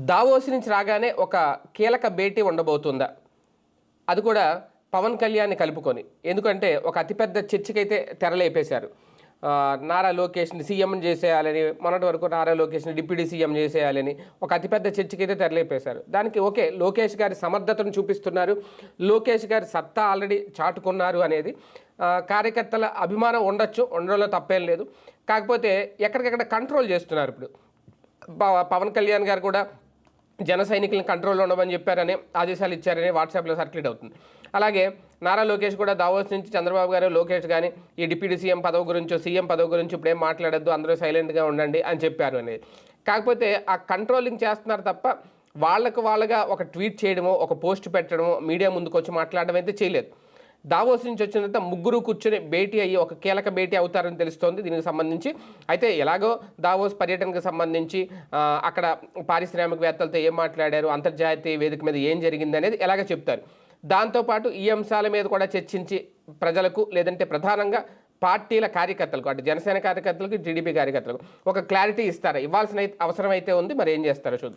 Davos నుంచి రాగానే ఒక కీలక భేటీ ఉండబోతుందా? అది కూడా పవన్ కళ్యాణ్ని కలుపుకొని. ఎందుకంటే ఒక అతిపెద్ద చర్చకైతే తెరలేపేశారు నారా లోకేష్ని సీఎం చేసేయాలని మొన్నటి వరకు నారా లోకేష్ని డిప్యూటీ సీఎం చేసేయాలని ఒక అతిపెద్ద చర్చకైతే తెరలేపేశారు దానికి ఓకే లోకేష్ గారి సమర్థతను చూపిస్తున్నారు. లోకేష్ గారి సత్తా ఆల్రెడీ చాటుకున్నారు అనేది. కార్యకర్తల అభిమానం ఉండొచ్చు ఉండడంలో తప్పేం లేదు. కాకపోతే ఎక్కడికెక్కడ కంట్రోల్ చేస్తున్నారు ఇప్పుడు. పవ- పవన్ కళ్యాణ్ గారు కూడా జన సైనికులను కంట్రోల్లో ఉండమని చెప్పారని ఆదేశాలు ఇచ్చారని వాట్సాప్లో సర్క్యులేట్ అవుతుంది. అలాగే నారా లోకేష్ కూడా దావోస్ నుంచి చంద్రబాబు గారు లోకేష్ కానీ ఈ డిప్యూటీ సీఎం పదవి గురించో సీఎం పదవి గురించి ఇప్పుడేం మాట్లాడద్దు అందరూ సైలెంట్గా ఉండండి అని చెప్పారు అనేది. కాకపోతే ఆ కంట్రోలింగ్ చేస్తున్నారు తప్ప వాళ్ళకు వాళ్ళగా ఒక ట్వీట్ చేయడమో ఒక పోస్ట్ పెట్టడమో మీడియా ముందుకు వచ్చి మాట్లాడడం అయితే చేయలేదు. దావోస్ నుంచి వచ్చిన తర్వాత ముగ్గురు కూర్చొని భేటీ అయ్యి ఒక కీలక భేటీ అవుతారని తెలుస్తోంది దీనికి సంబంధించి. అయితే ఎలాగో దావోస్ పర్యటనకు సంబంధించి అక్కడ పారిశ్రామికవేత్తలతో ఏం మాట్లాడారు అంతర్జాతీయ వేదిక మీద ఏం జరిగింది అనేది ఎలాగ చెప్తారు. దాంతోపాటు ఈ అంశాల మీద కూడా చర్చించి ప్రజలకు లేదంటే ప్రధానంగా పార్టీల కార్యకర్తలకు అటు జనసేన కార్యకర్తలకు టీడీపీ కార్యకర్తలకు ఒక క్లారిటీ ఇస్తారా? ఇవ్వాల్సిన అయితే- అవసరం అయితే ఉంది మరి ఏం చేస్తారో చూద్దాం.